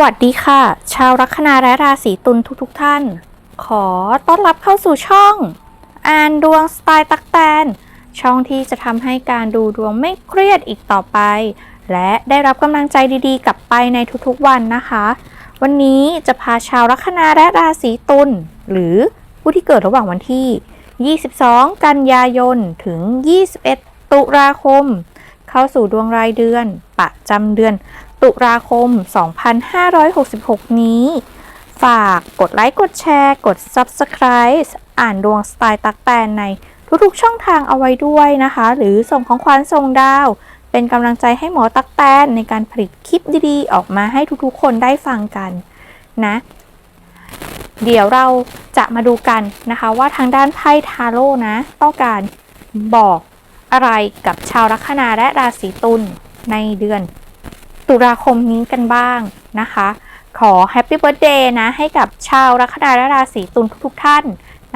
วัสดีค่ะ ชาวลัคนาและราศีตุลทุกๆทท่าน ขอต้อนรับเข้าสู่ช่อง อ่านดวงสไตล์ตักแตน ช่องที่จะทำให้การดูดวงไม่เครียดอีกต่อไป และได้รับกำลังใจดีๆ กลับไปในทุกๆวันนะคะ วันนี้จะพาชาวลัคนาและราศีตุลหรือผู้ที่เกิดระหว่างวันที่ 22 กันยายนถึง 21 ตุลาคม เข้าสู่ดวงรายเดือนประจำเดือน ตุลาคม 2566 นี้ ฝากกดไลค์กดแชร์ กด Subscribe อ่านดวงสไตล์ตักแตนในทุกๆช่องทางเอาไว้ด้วยนะคะ หรือส่งของขวัญส่งดาว เป็นกำลังใจให้หมอตักแตนในการผลิตคลิปดีๆ ออกมาให้ทุกๆ คนได้ฟังกันนะ เดี๋ยวเราจะมาดูกันนะคะว่าทางด้านไพ่ทาโร่นะ ต้องการบอกอะไรกับชาวลัคนาและราศีตุลในเดือน ตุลาคมนี้กันบ้างนะคะ ขอแฮปปี้เบิร์ a เดย์นะ ให้กับชาวลัคนาและราศีตุลทุกๆท่าน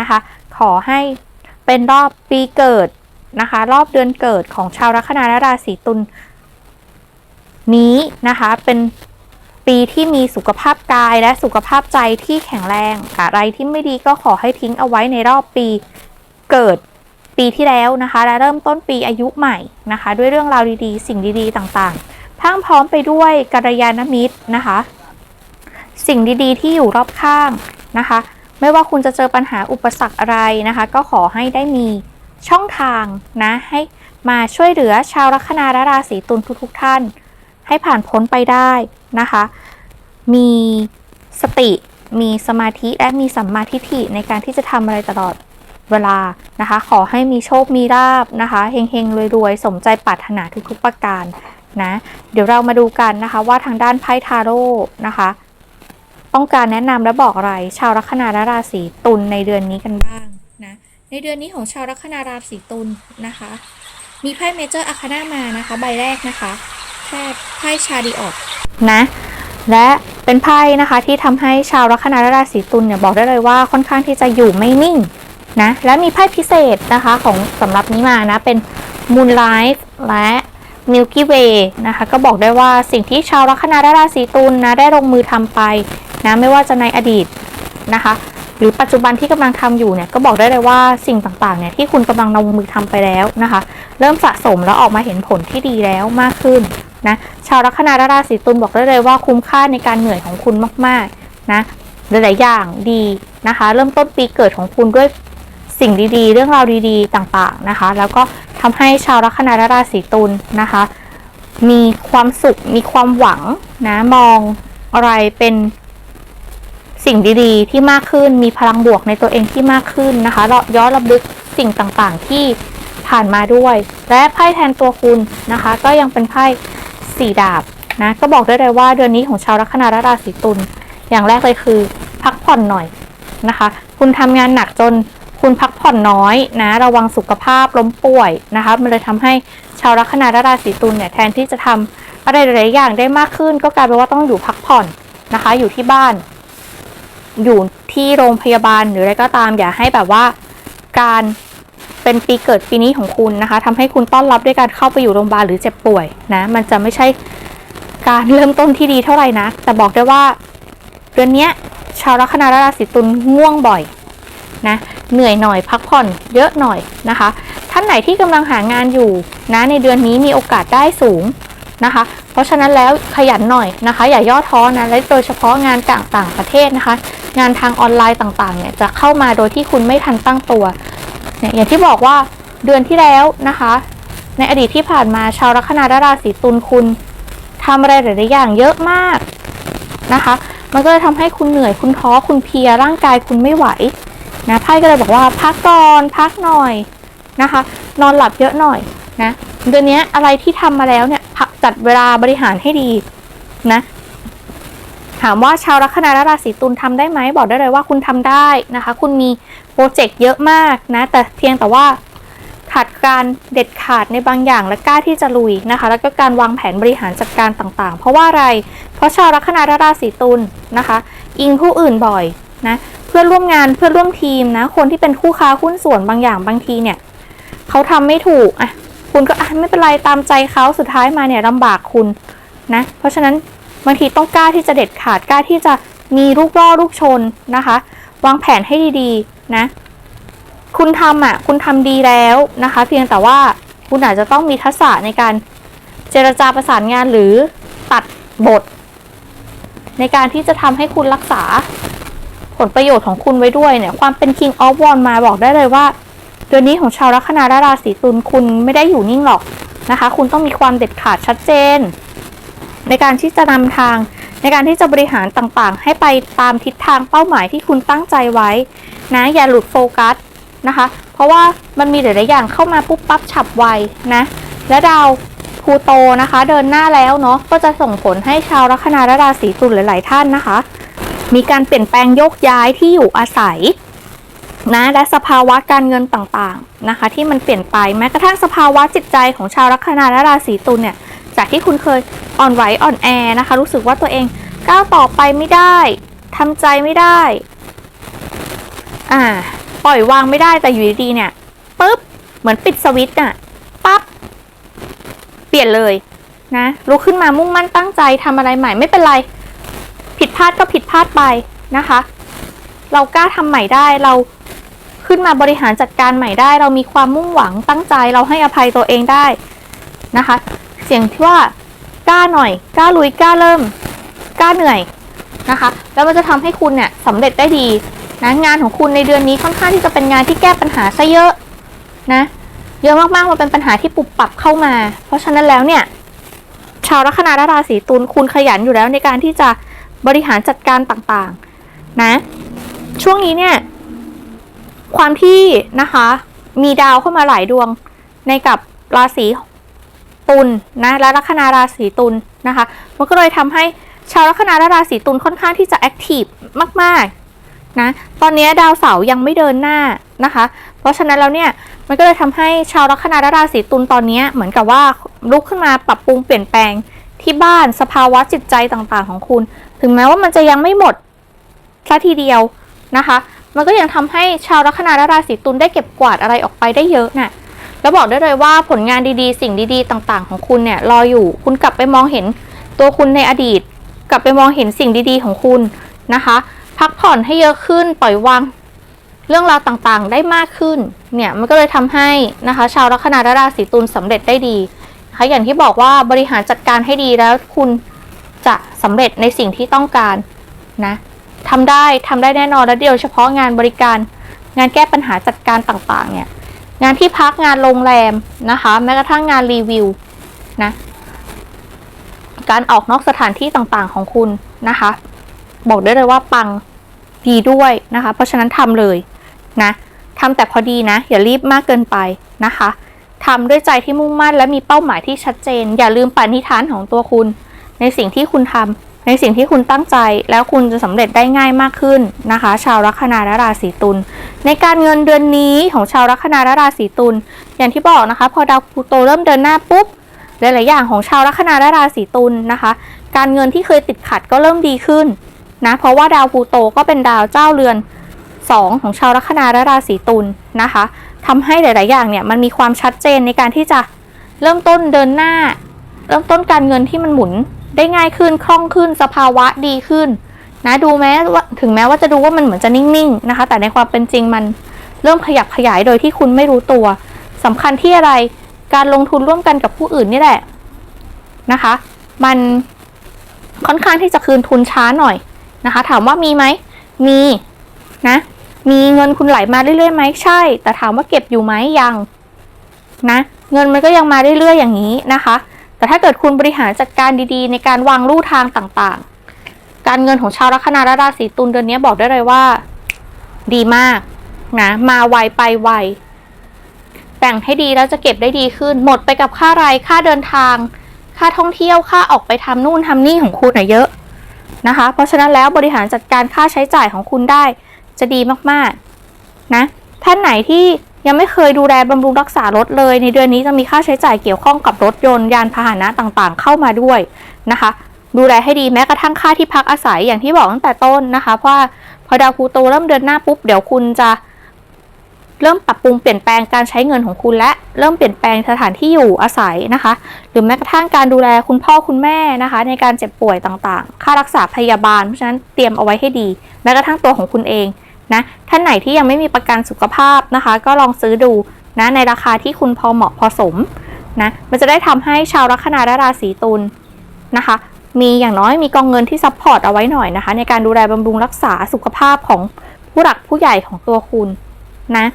นะคะ ขอให้เป็นรอบปีเกิดนะคะ รอบเดือนเกิดของชาวลัคนาและราศีตุลนี้นะคะ เป็นปีที่มีสุขภาพกายและสุขภาพใจที่แข็งแรงอะไรที่ไม่ดีก็ขอให้ทิ้งเอาไว้ในรอบปีเกิดปีที่แล้วนะคะ และเริ่มต้นปีอายุใหม่นะคะ ด้วยเรื่องราวดีๆ สิ่งดีๆ ต่างๆ พรั่งพร้อมไปด้วยกัลยาณมิตรนะคะ สิ่งดีๆ ที่อยู่รอบข้างนะคะ ไม่ว่าคุณจะเจอปัญหาอุปสรรคอะไรนะคะ ก็ขอให้ได้มีช่องทางนะให้มาช่วยเหลือชาวลัคนาและราศีตุลทุกๆท่าน ให้ผ่านพ้นไปได้นะคะ มีสติมีสมาธิและมีสัมมาทิฏฐิในการที่จะทำอะไรตลอดเวลานะคะ ขอให้มีโชคมีลาบนะคะเฮงๆรวยๆ สมใจปรารถนาทุกๆประการ นะ เดี๋ยวเรามาดูกันนะคะว่าทางด้านไพ่ทาโร่นะคะ ต้องการแนะนำและบอกอะไร ชาวลัคนาและราศีตุลในเดือนนี้กันบ้างนะ ในเดือนนี้ของชาวลัคนาราศีตุลนะคะ มีไพ่เมเจอร์อาคานามานะคะ ใบแรกนะคะแค่ไพ่ชาดีออกนะและเป็นไพ่นะคะที่ทำให้ชาวลัคนาและราศีตุลเนี่ยบอกได้เลยว่าค่อนข้างที่จะอยู่ไม่นิ่งนะและมีไพ่พิเศษนะคะของสำหรับนี้มานะเป็น Moonlight และ Milky Way นะคะก็บอกได้ว่าสิ่งที่ชาวลัคนาและราศีตุลนะได้ลงมือทำไปนะไม่ว่าจะในอดีตนะคะ หรือปัจจุบันที่กำลังทำอยู่เนี่ยก็บอกได้เลยว่าสิ่งต่างๆเนี่ยที่คุณกำลังลงมือทำไปแล้วนะคะ เริ่มสะสมแล้วออกมาเห็นผลที่ดีแล้วมากขึ้นนะชาวลัคนาและราศีตุลบอกได้เลยว่าคุ้มค่าในการเหนื่อยของคุณมากๆนะหลายๆอย่างดีนะคะ เริ่มต้นปีเกิดของคุณด้วย สิ่งดีๆ เรื่องราวดีๆ ต่างๆนะคะ แล้วก็ทำให้ชาวลัคนาราศีตุลนะคะ มีความสุขมีความหวังนะมองอะไรเป็นสิ่งดีๆ ที่มากขึ้นมีพลังบวกในตัวเองที่มากขึ้นนะคะเราย้อนระลึกสิ่งต่างๆที่ผ่านมาด้วย และไพ่แทนตัวคุณนะคะ ก็ยังเป็นไพ่สี่ดาบนะก็บอกได้เลยว่าเดือนนี้ของชาวลัคนาราศีตุลอย่างแรกเลยคือ พักผ่อนหน่อยนะคะ คุณทำงานหนักจน คุณพักผ่อนน้อยนะ ระวังสุขภาพล้มป่วยนะคะ มันเลยทำให้ชาวลัคนาราศีตุลเนี่ยแทนที่จะทำอะไรหลายอย่างได้มากขึ้น ก็กลายเป็นว่าต้องอยู่พักผ่อนนะคะ อยู่ที่บ้าน อยู่ที่โรงพยาบาลหรืออะไรก็ตาม อย่าให้แบบว่าการเป็นปีเกิดปีนี้ของคุณนะคะทำให้คุณต้อนรับด้วยการเข้าไปอยู่โรงพยาบาลหรือเจ็บป่วยนะ มันจะไม่ใช่การเริ่มต้นที่ดีเท่าไหร่นะแต่บอกได้ว่าเดือนนี้ชาวลัคนาราศีตุลง่วงบ่อย นะเหนื่อยหน่อยพักผ่อนเยอะหน่อยนะคะ ท่านไหนที่กำลังหางานอยู่นะในเดือนนี้มีโอกาสได้สูงนะคะ เพราะฉะนั้นแล้วขยันหน่อยนะคะ อย่าย่อท้อนะและโดยเฉพาะงานต่างต่างประเทศนะคะ งานทางออนไลน์ต่างๆเนี่ยจะเข้ามาโดยที่คุณไม่ทันตั้งตัวเนี่ยอย่างที่บอกว่าเดือนที่แล้วนะคะ ในอดีตที่ผ่านมาชาวลัคนาราศีตุลคุณทำอะไรหลายๆอย่างเยอะมากนะคะ มันก็เลยทำให้คุณเหนื่อยคุณท้อคุณเพียร่างกายคุณไม่ไหว นะไพ่ก็เลยบอกว่าพักก่อนพักหน่อยนะคะ นอนหลับเยอะหน่อยนะเดือนนี้อะไรที่ทำมาแล้วเนี่ยจัดเวลาบริหารให้ดีนะถามว่าชาวลัคนาราศีตุลทำได้ไหมบอกได้เลยว่าคุณทำได้นะคะ คุณมีโปรเจกต์เยอะมากนะ แต่เพียงแต่ว่าขาดการเด็ดขาดในบางอย่างและกล้าที่จะลุยนะคะ แล้วก็การวางแผนบริหารจัดการต่างๆ เพราะว่าอะไร เพราะชาวลัคนาราศีตุลนะคะ อิงผู้อื่นบ่อยนะ พื่อนร่วมงานเพื่อนร่วมทีมนะ คนที่เป็นคู่ค้าหุ้นส่วนบางอย่างบางทีเนี่ยเขาทำไม่ถูกอะคุณก็อะไม่เป็นไรตามใจเขาสุดท้ายมาเนี่ยลำบากคุณนะ เพราะฉะนั้นบางทีต้องกล้าที่จะเด็ดขาดกล้าที่จะมีลูกล่อลูกชนนะคะ วางแผนให้ดีๆนะ คุณทำอะ คุณทำดีแล้วนะคะ เพียงแต่ว่าคุณอาจจะต้องมีทักษะในการเจรจาประสานงานหรือตัดบท ในการที่จะทำให้คุณรักษา ผลประโยชน์ของคุณไว้ด้วยเนี่ย ความเป็น King of w a n d มาบอกได้เลยว่า เดือนนี้ของชาวลัคนาและราศีตุลคุณไม่ได้อยู่นิ่งหรอกนะคะ คุณต้องมีความเด็ดขาดชัดเจน ในการที่จะนำทาง ในการที่จะบริหารต่างๆ ให้ไปตามทิศทางเป้าหมายที่คุณตั้งใจไว้นะอย่าหลุดโฟกัสนะคะ เพราะว่ามันมีหลายๆอย่างเข้ามาปุ๊บปั๊บฉับไวนะ และดาวพลูโตนะคะ เดินหน้าแล้วเนาะก็จะส่งผลให้ชาวลัคนาและราศีตุลหลาย ๆ ท่านนะคะ มีการเปลี่ยนแปลงโยกย้ายที่อยู่อาศัยนะและสภาวะการเงินต่างๆนะคะ ที่มันเปลี่ยนไปแม้กระทั่งสภาวะจิตใจของชาวลัคนาและราศีตุลเนี่ยจากที่คุณเคยอ่อนไหวอ่อนแอนะคะ รู้สึกว่าตัวเองก้าวต่อไปไม่ได้ทำใจไม่ได้อ่าปล่อยวางไม่ได้แต่อยู่ดีๆเนี่ยปุ๊บเหมือนปิดสวิตช์น่ะปั๊บเปลี่ยนเลยนะลุกขึ้นมามุ่งมั่นตั้งใจทำอะไรใหม่ไม่เป็นไร ผิดพลาดก็ผิดพลาดไปนะคะ เรากล้าทำใหม่ได้เราขึ้นมาบริหารจัดการใหม่ได้ เรามีความมุ่งหวังตั้งใจเราให้อภัยตัวเองได้นะคะ เสียงที่ว่ากล้าหน่อยกล้าลุยกล้าเริ่มกล้าเหนื่อยนะคะ แล้วมันจะทำให้คุณเนี่ยสำเร็จได้ดีนะงานของคุณในเดือนนี้ค่อนข้างที่จะเป็นงานที่แก้ปัญหาซะเยอะนะเยอะมากๆมันเป็นปัญหาที่ปุบปับเข้ามา เพราะฉะนั้นแล้วเนี่ย ชาวลัคนาราศีตุลคุณขยันอยู่แล้วในการที่จะ บริหารจัดการต่างๆ นะ ช่วงนี้เนี่ย ความที่นะคะ มีดาวเข้ามาหลายดวงในกับราศีตุลนะและลัคนาราศีตุลนะคะ มันก็เลยทำให้ชาวลัคนาและราศีตุลค่อนข้างที่จะแอคทีฟมากๆนะตอนนี้ดาวเสาร์ยังไม่เดินหน้านะคะ เพราะฉะนั้นแล้วเนี่ยมันก็เลยทำให้ชาวลัคนาและราศีตุลตอนนี้เหมือนกับว่าลุกขึ้นมาปรับปรุงเปลี่ยนแปลงที่บ้านสภาวะจิตใจต่างๆของคุณ ถึงแม้ว่ามันจะยังไม่หมดซะทีเดียวนะคะ มันก็ยังทำให้ชาวลัคนาและราศีตุลได้เก็บกวาดอะไรออกไปได้เยอะน่ะแล้วบอกได้เลยว่าผลงานดีๆ สิ่งดีๆ ต่างๆ ของคุณเนี่ยรออยู่ คุณกลับไปมองเห็นตัวคุณในอดีต กลับไปมองเห็นสิ่งดีๆ ของคุณนะคะ พักผ่อนให้เยอะขึ้น ปล่อยวางเรื่องราวต่างๆ ได้มากขึ้น เนี่ยมันก็เลยทำให้นะคะ ชาวลัคนาและราศีตุลสำเร็จได้ดีนะคะอย่างที่บอกว่าบริหารจัดการให้ดีแล้วคุณ จะสำเร็จในสิ่งที่ต้องการนะทำได้ทำได้แน่นอนและเดียวเฉพาะงานบริการ งานแก้ปัญหาจัดการต่างๆ เนี่ย งานที่พักงานโรงแรมนะคะ แม้กระทั่งงานรีวิวนะการออกนอกสถานที่ต่างๆของคุณนะคะ บอกได้เลยว่าปังดีด้วยนะคะ เพราะฉะนั้นทำเลยนะทำแต่พอดีนะ อย่ารีบมากเกินไปนะคะทำด้วยใจที่มุ่งมั่นและมีเป้าหมายที่ชัดเจน อย่าลืมปณิธานของตัวคุณ ในสิ่งที่คุณทำในสิ่งที่คุณตั้งใจแล้วคุณจะสำเร็จได้ง่ายมากขึ้นนะคะ ชาวลัคนาและราศีตุลในการเงินเดือนนี้ของชาวลัคนาและราศีตุลอย่างที่บอกนะคะ พอดาวพลูโตเริ่มเดินหน้าปุ๊บหลายๆอย่างของชาวลัคนาและราศีตุลนะคะ การเงินที่เคยติดขัดก็เริ่มดีขึ้นนะเพราะว่าดาวพลูโตก็เป็นดาวเจ้าเรือน 2 ของชาวลัคนาและราศีตุลนะคะทำให้หลาย ๆ อย่างเนี่ยมันมีความชัดเจนในการที่จะเริ่มต้นเดินหน้า เริ่มต้นการเงินที่มันหมุน ได้ง่ายขึ้นคล่องขึ้นสภาวะดีขึ้นนะดูแม้ว่าถึงแม้ว่าจะดูว่ามันเหมือนจะนิ่งๆนะคะ แต่ในความเป็นจริงมันเริ่มขยับขยายโดยที่คุณไม่รู้ตัวสำคัญที่อะไรการลงทุนร่วมกันกับผู้อื่นนี่แหละนะคะ มันค่อนข้างที่จะคืนทุนช้าหน่อยนะคะ ถามว่ามีไหมมีนะมีเงินคุณไหลมาเรื่อยๆไหมใช่ แต่ถามว่าเก็บอยู่ไหมยังนะเงินมันก็ยังมาเรื่อยๆอย่างนี้นะคะ แต่ถ้าเกิดคุณบริหารจัดการดีๆ ในการวางลู่ทางต่างๆ การเงินของชาวลัคนาและราศีตุลเดือนนี้บอกได้เลยว่า ดีมากนะมาไวไปไวแบ่งให้ดีแล้วจะเก็บได้ดีขึ้น หมดไปกับค่าไรค่าเดินทาง ค่าท่องเที่ยวค่าออกไปทำนู่นทำนี่ของคุณอะเยอะนะคะ เพราะฉะนั้นแล้วบริหารจัดการค่าใช้จ่ายของคุณได้จะดีมากๆนะท่านไหนที่ ยังไม่เคยดูแลบำรุงรักษารถเลย ในเดือนนี้จะมีค่าใช้จ่ายเกี่ยวข้องกับรถยนต์ยานพาหนะต่างๆ เข้ามาด้วยนะคะ ดูแลให้ดีแม้กระทั่งค่าที่พักอาศัยอย่างที่บอกตั้งแต่ต้นนะคะเพราะว่าพอดาวพูโตเริ่มเดินหน้าปุ๊บเดี๋ยวคุณจะเริ่มปรับปรุงเปลี่ยนแปลงการใช้เงินของคุณและเริ่มเปลี่ยนแปลงสถานที่อยู่อาศัยนะคะ หรือแม้กระทั่งการดูแลคุณพ่อคุณแม่นะคะ ในการเจ็บป่วยต่างๆ ค่ารักษาพยาบาลเพราะฉะนั้นเตรียมเอาไว้ให้ดี แม้กระทั่งตัวของคุณเอง นะท่านไหนที่ยังไม่มีประกันสุขภาพนะคะ ก็ลองซื้อดูนะในราคาที่คุณพอเหมาะพอสมนะมันจะได้ทำให้ชาวลัคนาและราศีตุลนะคะ มีอย่างน้อยมีกองเงินที่ซัพพอร์ตเอาไว้หน่อยนะคะ ในการดูแลบำรุงรักษาสุขภาพของผู้หลักผู้ใหญ่ของตัวคุณนะ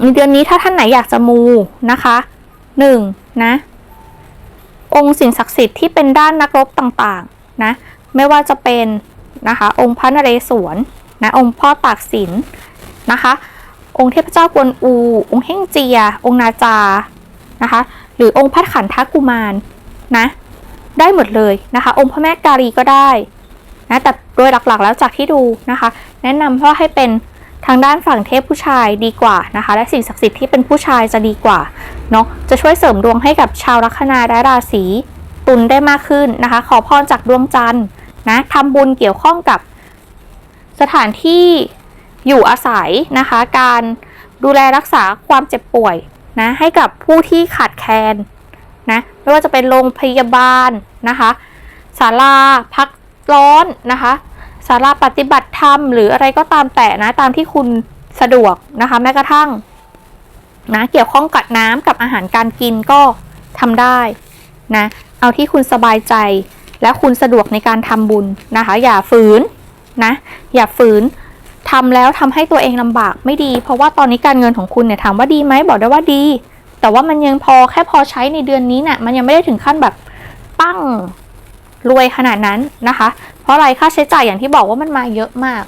ในเดือนนี้ถ้าท่านไหนอยากจะมูนะคะหนึ่งนะ องค์สิ่งศักดิ์สิทธิ์ที่เป็นด้านนักรบต่างๆนะ ไม่ว่าจะเป็นนะคะ องค์พระนเรศวร นะองค์พ่อตากสินนะคะ องค์เทพเจ้ากวนอู องค์เฮ่งเจีย องค์นาจานะคะ หรือองค์พระขันทกุมารนะได้หมดเลยนะคะ องค์พระแม่กาลีก็ได้นะแต่โดยหลักๆแล้วจากที่ดูนะคะ แนะนำว่าให้เป็นทางด้านฝั่งเทพผู้ชายดีกว่านะคะ และสิ่งศักดิ์สิทธิ์ที่เป็นผู้ชายจะดีกว่าเนาะจะช่วยเสริมดวงให้กับชาวลัคนาและราศีตุลได้มากขึ้นนะคะ ขอพรจากดวงจันทร์นะทำบุญเกี่ยวข้องกับ สถานที่อยู่อาศัยนะคะ การดูแลรักษาความเจ็บป่วยนะให้กับผู้ที่ขาดแคลนนะไม่ว่าจะเป็นโรงพยาบาลนะคะศาลาพักร้อนนะคะศาลาปฏิบัติธรรมหรืออะไรก็ตามแต่นะตามที่คุณสะดวกนะคะแม้กระทั่งนะเกี่ยวข้องกับน้ำกับอาหารการกินก็ทำได้นะเอาที่คุณสบายใจและคุณสะดวกในการทำบุญนะคะ อย่าฝืน นะ อย่าฝืนทำแล้วทำให้ตัวเองลำบากไม่ดี เพราะว่าตอนนี้การเงินของคุณเนี่ยถามว่าดีไหมบอกได้ว่าดี แต่ว่ามันยังพอแค่พอใช้ในเดือนนี้นะ่ะมันยังไม่ได้ถึงขั้นแบบปั้งรวยขนาดนั้นนะคะ เพราะอะไรค่าใช้จ่ายอย่างที่บอกว่ามันมาเยอะมาก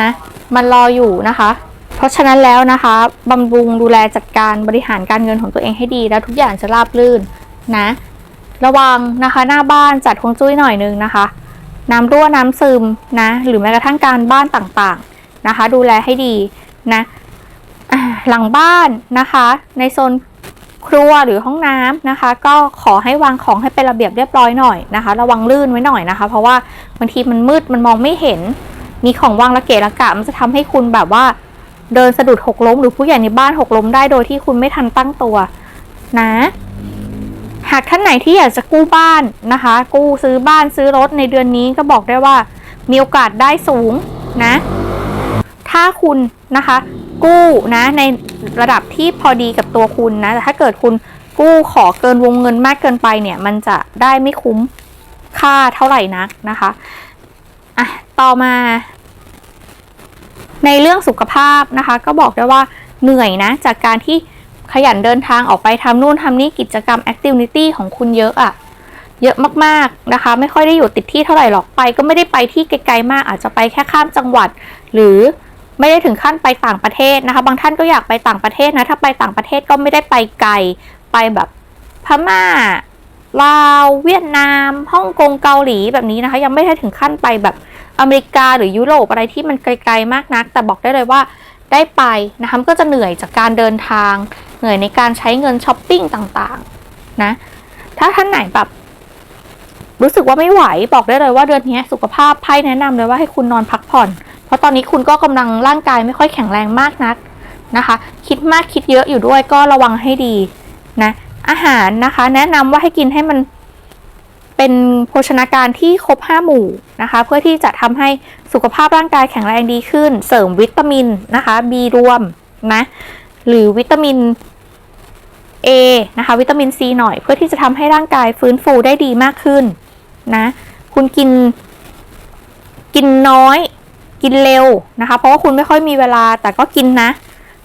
นะ มันรออยู่นะคะ เพราะฉะนั้นแล้วนะคะบำรุงดูแลจัดการบริหารการเงินของตัวเองให้ดี แล้วทุกอย่างจะราบรื่นนะ ระวังนะคะ หน้าบ้านจัดฮวงจุ้ยหน่อยนึงนะคะ น้ำรั่วน้ำซึมนะ หรือแม้กระทั่งการบ้านต่างๆนะคะ ดูแลให้ดีนะหลังบ้านนะคะ ในโซนครัวหรือห้องน้ำนะคะ ก็ขอให้วางของให้เป็นระเบียบเรียบร้อยหน่อยนะคะ ระวังลื่นไว้หน่อยนะคะ เพราะว่าบางทีมันมืดมันมองไม่เห็น มีของวางระเกะระกะมันจะทำให้คุณแบบว่า เดินสะดุดหกล้ม หรือผู้ใหญ่ในบ้านหกล้มได้โดยที่คุณไม่ทันตั้งตัวนะ หากท่านไหนที่อยากจะกู้บ้านนะคะ กู้ซื้อบ้านซื้อรถในเดือนนี้ก็บอกได้ว่า มีโอกาสได้สูงนะ ถ้าคุณนะคะ กู้นะในระดับที่พอดีกับตัวคุณนะแต่ถ้าเกิดคุณกู้ขอเกินวงเงินมากเกินไปเนี่ย มันจะได้ไม่คุ้มค่าเท่าไหร่นักนะคะอะต่อมา ในเรื่องสุขภาพนะคะ ก็บอกได้ว่าเหนื่อยนะ จากการที่ ขยันเดินทางออกไปทำนู่นทำนี่กิจกรรมแอคทิวิตี้ของคุณเยอะอะเยอะมากๆนะคะ ไม่ค่อยได้อยู่ติดที่เท่าไหร่หรอกไป ก็ไม่ได้ไปที่ไกลๆมาก อาจจะไปแค่ข้ามจังหวัด หรือไม่ได้ถึงขั้นไปต่างประเทศนะคะ บางท่านก็อยากไปต่างประเทศนะถ้าไปต่างประเทศก็ไม่ได้ไปไกลไปแบบพม่าลาวเวียดนามฮ่องกงเกาหลีแบบนี้นะคะ ยังไม่ได้ถึงขั้นไปแบบอเมริกาหรือยุโรปอะไรที่มันไกลๆมากนัก แต่บอกได้เลยว่า ได้ไปนะคะมันก็จะเหนื่อยจากการเดินทาง เหนื่อยในการใช้เงินช้อปปิ้งต่างๆนะถ้าท่านไหนแบบรู้สึกว่าไม่ไหวบอกได้เลยว่าเดือนนี้สุขภาพไพ่แนะนำเลยว่าให้คุณนอนพักผ่อน เพราะตอนนี้คุณก็กำลังร่างกายไม่ค่อยแข็งแรงมากนักนะคะ คิดมากคิดเยอะอยู่ด้วยก็ระวังให้ดีนะอาหารนะคะ แนะนำว่าให้กินให้มัน เป็นโภชนาการที่ครบห้าหมู่นะคะ เพื่อที่จะทำให้สุขภาพร่างกายแข็งแรงดีขึ้น เสริมวิตามินนะคะ B รวมนะหรือวิตามิน A นะคะ วิตามิน C หน่อย เพื่อที่จะทำให้ร่างกายฟื้นฟูได้ดีมากขึ้นนะคุณกิน กินน้อย กินเร็วนะคะ เพราะว่าคุณไม่ค่อยมีเวลาแต่ก็กินนะ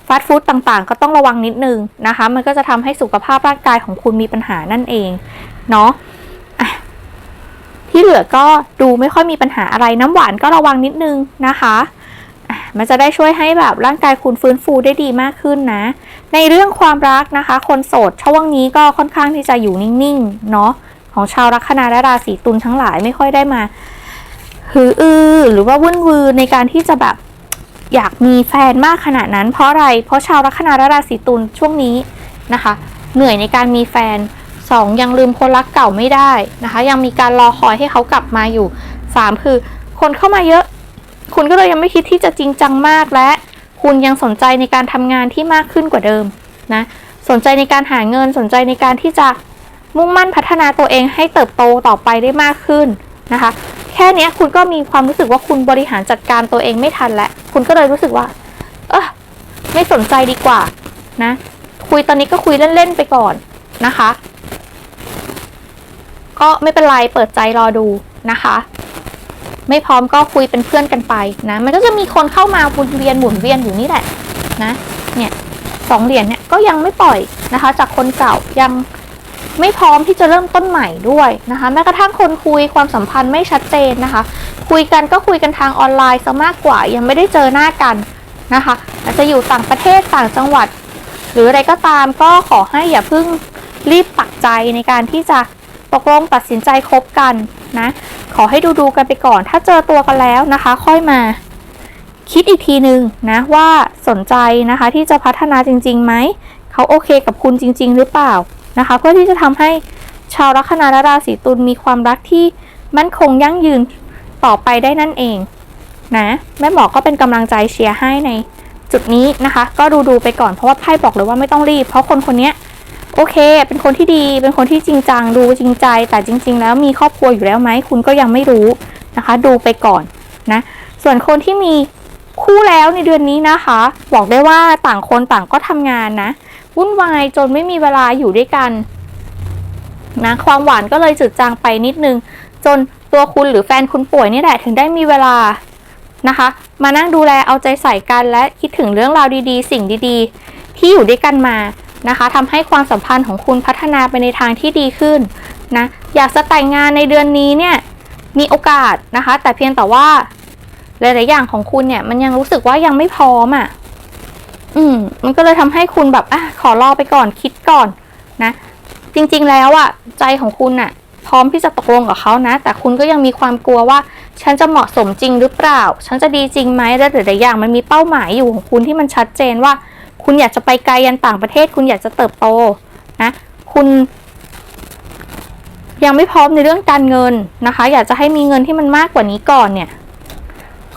ฟาสต์ฟู้ดต่างๆ ก็ต้องระวังนิดนึงนะคะ มันก็จะทำให้สุขภาพร่างกายของคุณมีปัญหานั่นเองเนาะ ที่เหลือก็ดูไม่ค่อยมีปัญหาอะไรน้ำหวานก็ระวังนิดนึงนะคะอะมันจะได้ช่วยให้แบบร่างกายคุณฟื้นฟูได้ดีมากขึ้นนะ ในเรื่องความรักนะคะ คนโสดช่วงนี้ก็ค่อนข้างที่จะอยู่นิ่งๆเนาะของชาวลัคนาและราศีตุลทั้งหลายไม่ค่อยได้มาหืออือหรือว่าวุ่นวือในการที่จะแบบอยากมีแฟนมากขนาดนั้น เพราะอะไรเพราะชาวลัคนาและราศีตุลช่วงนี้นะคะ เหนื่อยในการมีแฟน สองยังลืมคนรักเก่าไม่ได้นะคะ ยังมีการรอคอยให้เขากลับมาอยู่สามคือคนเข้ามาเยอะ คุณก็เลยยังไม่คิดที่จะจริงจังมากและ คุณยังสนใจในการทำงานที่มากขึ้นกว่าเดิมนะ สนใจในการหาเงินสนใจในการที่จะมุ่งมั่นพัฒนาตัวเองให้เติบโตต่อไปได้มากขึ้นนะคะ แค่นี้คุณก็มีความรู้สึกว่าคุณบริหารจัดการตัวเองไม่ทันแล้วคุณก็เลยรู้สึกว่า เออไม่สนใจดีกว่านะ คุยตอนนี้ก็คุยเล่น ๆ ไปก่อนนะคะ ก็ไม่เป็นไรเปิดใจรอดูนะคะ ไม่พร้อมก็คุยเป็นเพื่อนกันไปนะ มันก็จะมีคนเข้ามาวนเวียนหมุนเวียนอยู่นี่แหละนะ เนี่ยสองเหรียญเนี่ยก็ยังไม่ปล่อยนะคะ จากคนเก่ายังไม่พร้อมที่จะเริ่มต้นใหม่ด้วยนะคะ แม้กระทั่งคนคุยความสัมพันธ์ไม่ชัดเจนนะคะ คุยกันก็คุยกันทางออนไลน์ซะมากกว่ายังไม่ได้เจอหน้ากันนะคะอาจจะอยู่ต่างประเทศต่างจังหวัด หรืออะไรก็ตามก็ขอให้อย่าเพิ่งรีบปักใจในการที่จะ ตกลงตัดสินใจคบกันนะ ขอให้ดูดูๆกันไปก่อน ถ้าเจอตัวกันแล้วนะคะ ค่อยมา คิดอีกทีหนึ่งนะว่าสนใจนะคะที่จะพัฒนาจริงๆไหม เขาโอเคกับคุณจริง ๆ หรือเปล่านะคะ เพื่อที่จะทำให้ชาวลัคนาและราศีตุลมีความรักที่มั่นคงยั่งยืนต่อไปได้นั่นเองนะแม่หมอก็เป็นกำลังใจเชียร์ให้ในจุดนี้นะคะ ก็ดูดูๆไปก่อนเพราะว่าไพ่บอกเลยว่าไม่ต้องรีบ เพราะคนคนนี้ โอเค เป็นคนที่ดี เป็นคนที่จริงจัง ดูจริงใจ แต่จริง ๆ แล้วมีครอบครัวอยู่แล้วไหม คุณก็ยังไม่รู้นะคะ ดูไปก่อนนะ ส่วนคนที่มีคู่แล้วในเดือนนี้นะคะ บอกได้ว่าต่างคนต่างก็ทำงานนะ วุ่นวายจนไม่มีเวลาอยู่ด้วยกันนะความหวานก็เลยจืดจางไปนิดนึง จนตัวคุณหรือแฟนคุณป่วยนี่แหละถึงได้มีเวลานะคะ มานั่งดูแลเอาใจใส่กันและคิดถึงเรื่องราวดีๆ สิ่งดีๆ ที่อยู่ด้วยกันมา นะคะทำให้ความสัมพันธ์ของคุณพัฒนาไปในทางที่ดีขึ้นนะอยากจะแต่งงานในเดือนนี้เนี่ยมีโอกาสนะคะ แต่เพียงแต่ว่าหลาย ๆ อย่างของคุณเนี่ยมันยังรู้สึกว่ายังไม่พร้อมอะอืมมันก็เลยทำให้คุณแบบอะขอรอไปก่อนคิดก่อนนะ จริง ๆ แล้วอะใจของคุณอะ พร้อมที่จะตกลงกับเขานะ แต่คุณก็ยังมีความกลัวว่า ฉันจะเหมาะสมจริงหรือเปล่า ฉันจะดีจริงไหมและหลาย ๆ อย่างมันมีเป้าหมายอยู่ของคุณที่มันชัดเจนว่า คุณอยากจะไปไกลยันต่างประเทศ คุณอยากจะเติบโตนะ คุณยังไม่พร้อมในเรื่องการเงินนะคะ อยากจะให้มีเงินที่มันมากกว่านี้ก่อนเนี่ย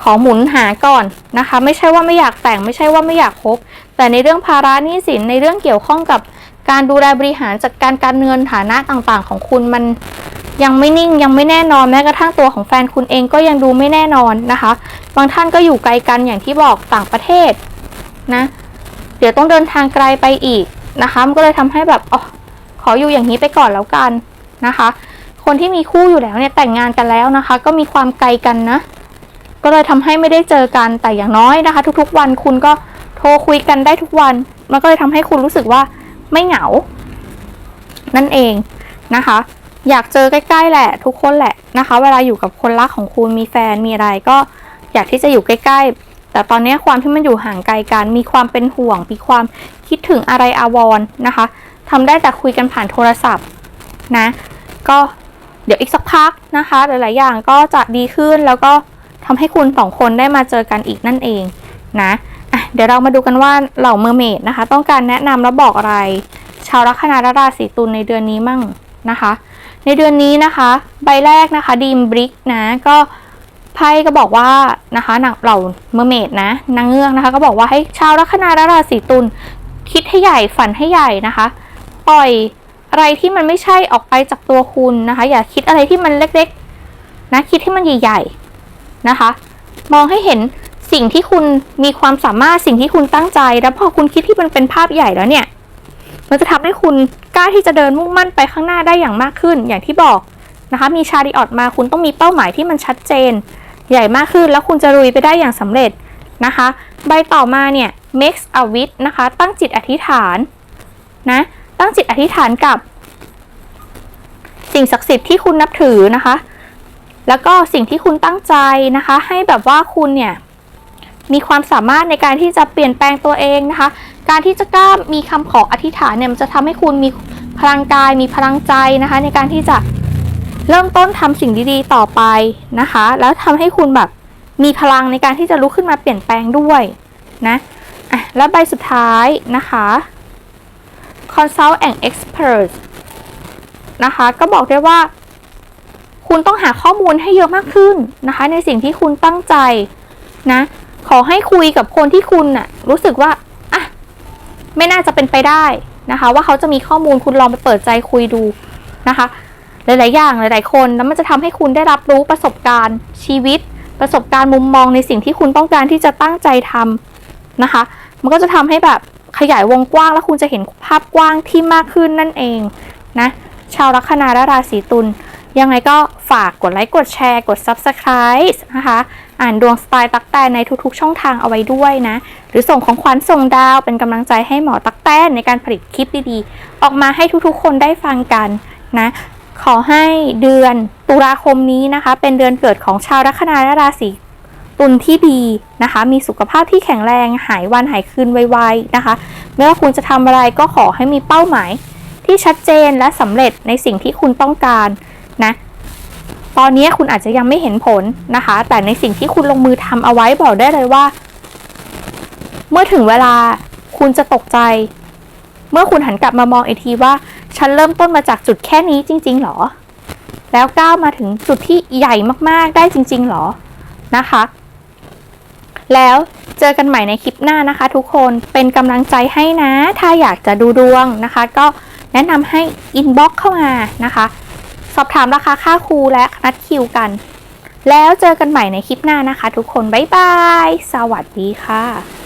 ขอหมุนหาก่อนนะคะ ไม่ใช่ว่าไม่อยากแต่งไม่ใช่ว่าไม่อยากคบ แต่ในเรื่องภาระหนี้สินในเรื่องเกี่ยวข้องกับการดูแลบริหารจัดการการเงินฐานะต่างๆ ของคุณมันยังไม่นิ่งยังไม่แน่นอนแม้กระทั่งตัวของแฟนคุณเองก็ยังดูไม่แน่นอนนะคะ บางท่านก็อยู่ไกลกันอย่างที่บอกต่างประเทศนะ เดี๋ยวต้องเดินทางไกลไปอีกนะคะ มันก็เลยทำให้แบบอ๋อขออยู่อย่างนี้ไปก่อนแล้วกันนะคะ คนที่มีคู่อยู่แล้วเนี่ยแต่งงานกันแล้วนะคะ ก็มีความไกลกันนะ ก็เลยทำให้ไม่ได้เจอกันแต่อย่างน้อยนะคะ ทุกๆวันคุณก็โทรคุยกันได้ทุกวัน มันก็เลยทำให้คุณรู้สึกว่าไม่เหงา นั่นเองนะคะ อยากเจอใกล้ๆแหละ ทุกคนแหละนะคะ เวลาอยู่กับคนรักของคุณมีแฟนมีอะไรก็อยากที่จะอยู่ใกล้ๆ แต่ตอนนี้ความที่มันอยู่ห่างไกลกัน มีความเป็นห่วง มีความคิดถึงอะไรอาวรนะคะทำได้แต่คุยกันผ่านโทรศัพท์นะ ก็เดี๋ยวอีกสักพักนะคะ หลาย ๆ อย่างก็จะดีขึ้นแล้วก็ทำให้คุณสองคนได้มาเจอกันอีกนั่นเองนะะเดี๋ยวเรามาดูกันว่าเหล่าเมอร์เมดนะคะ ต้องการแนะนำและบอกอะไร ชาวลัคนาราศีตุลในเดือนนี้มั่งนะคะ ในเดือนนี้นะคะ ใบแรกนะคะดีมบริกนะก็ ไพ่ก็บอกว่านะคะหนังเหล่าเมอร์เมดนะนางเงือกนะคะ ก็บอกว่าให้ชาวลัคนาราศีตุลคิดให้ใหญ่ฝันให้ใหญ่นะคะ ปล่อยอะไรที่มันไม่ใช่ออกไปจากตัวคุณนะคะ อย่าคิดอะไรที่มันเล็กๆนะคิดให้มันใหญ่ๆนะคะ มองให้เห็นสิ่งที่คุณมีความสามารถสิ่งที่คุณตั้งใจ แล้วพอคุณคิดที่มันเป็นภาพใหญ่แล้วเนี่ย มันจะทำให้คุณกล้าที่จะเดินมุ่งมั่นไปข้างหน้าได้อย่างมากขึ้น อย่างที่บอกนะคะ มีชาริออตมาคุณต้องมีเป้าหมายที่มันชัดเจน ใหญ่มากขึ้นแล้วคุณจะลุยไปได้อย่างสำเร็จนะคะ ใบต่อมาเนี่ย makes a wish นะคะ ตั้งจิตอธิษฐานนะตั้งจิตอธิษฐานกับสิ่งศักดิ์สิทธิ์ที่คุณนับถือนะคะ แล้วก็สิ่งที่คุณตั้งใจนะคะ ให้แบบว่าคุณเนี่ยมีความสามารถในการที่จะเปลี่ยนแปลงตัวเองนะคะ การที่จะกล้ามีคำขออธิษฐานเนี่ยมันจะทำให้คุณมีพลังกายมีพลังใจนะคะ ในการที่จะ เริ่มต้นทำสิ่งดีๆต่อไปนะคะ แล้วทำให้คุณแบบมีพลังในการที่จะลุกขึ้นมาเปลี่ยนแปลงด้วยนะอะแล้วใบสุดท้ายนะคะ consult and expert นะคะ ก็บอกได้ว่า คุณต้องหาข้อมูลให้เยอะมากขึ้นนะคะ ในสิ่งที่คุณตั้งใจนะขอให้คุยกับคนที่คุณน่ะรู้สึกว่าอะไม่น่าจะเป็นไปได้นะคะ ว่าเขาจะมีข้อมูลคุณลองไปเปิดใจคุยดูนะคะ หลาย ๆ อย่างหลาย ๆ คนแล้วมันจะทำให้คุณได้รับรู้ประสบการณ์ชีวิต ประสบการณ์มุมมองในสิ่งที่คุณต้องการที่จะตั้งใจทำนะคะ มันก็จะทำให้แบบขยายวงกว้าง แล้วคุณจะเห็นภาพกว้างที่มากขึ้นนั่นเองนะชาวลัคนาและราศีตุลยังไงก็ฝากกดไลค์กดแชร์กด Subscribe นะคะ อ่านดวงสไตล์ตักแตนในทุกๆ ช่องทางเอาไว้ด้วยนะ หรือส่งของขวัญส่งดาวเป็นกำลังใจให้หมอตักแตนในการผลิตคลิปดีๆ ออกมาให้ทุกๆ คนได้ฟังกันนะ ขอให้เดือนตุลาคมนี้นะคะ เป็นเดือนเกิดของชาวลัคนาและราศีตุลที่ดีนะคะ มีสุขภาพที่แข็งแรงหายวันหายคืนไวๆนะคะ ไม่ว่าคุณจะทำอะไรก็ขอให้มีเป้าหมายที่ชัดเจนและสำเร็จในสิ่งที่คุณต้องการนะ ตอนนี้คุณอาจจะยังไม่เห็นผลนะคะ แต่ในสิ่งที่คุณลงมือทำเอาไว้บอกได้เลยว่า เมื่อถึงเวลาคุณจะตกใจ เมื่อคุณหันกลับมามองอีกทีว่า ฉันเริ่มต้นมาจากจุดแค่นี้จริง ๆ หรอ แล้วก้าวมาถึงจุดที่ใหญ่มากๆได้จริง ๆ หรอนะคะ แล้วเจอกันใหม่ในคลิปหน้านะคะ ทุกคนเป็นกำลังใจให้นะ ถ้าอยากจะดูดวงนะคะ ก็แนะนำให้อินบ็อกเข้ามานะคะ สอบถามราคาค่าครูและนัดคิวกัน แล้วเจอกันใหม่ในคลิปหน้านะคะ ทุกคน บ๊ายบาย สวัสดีค่ะ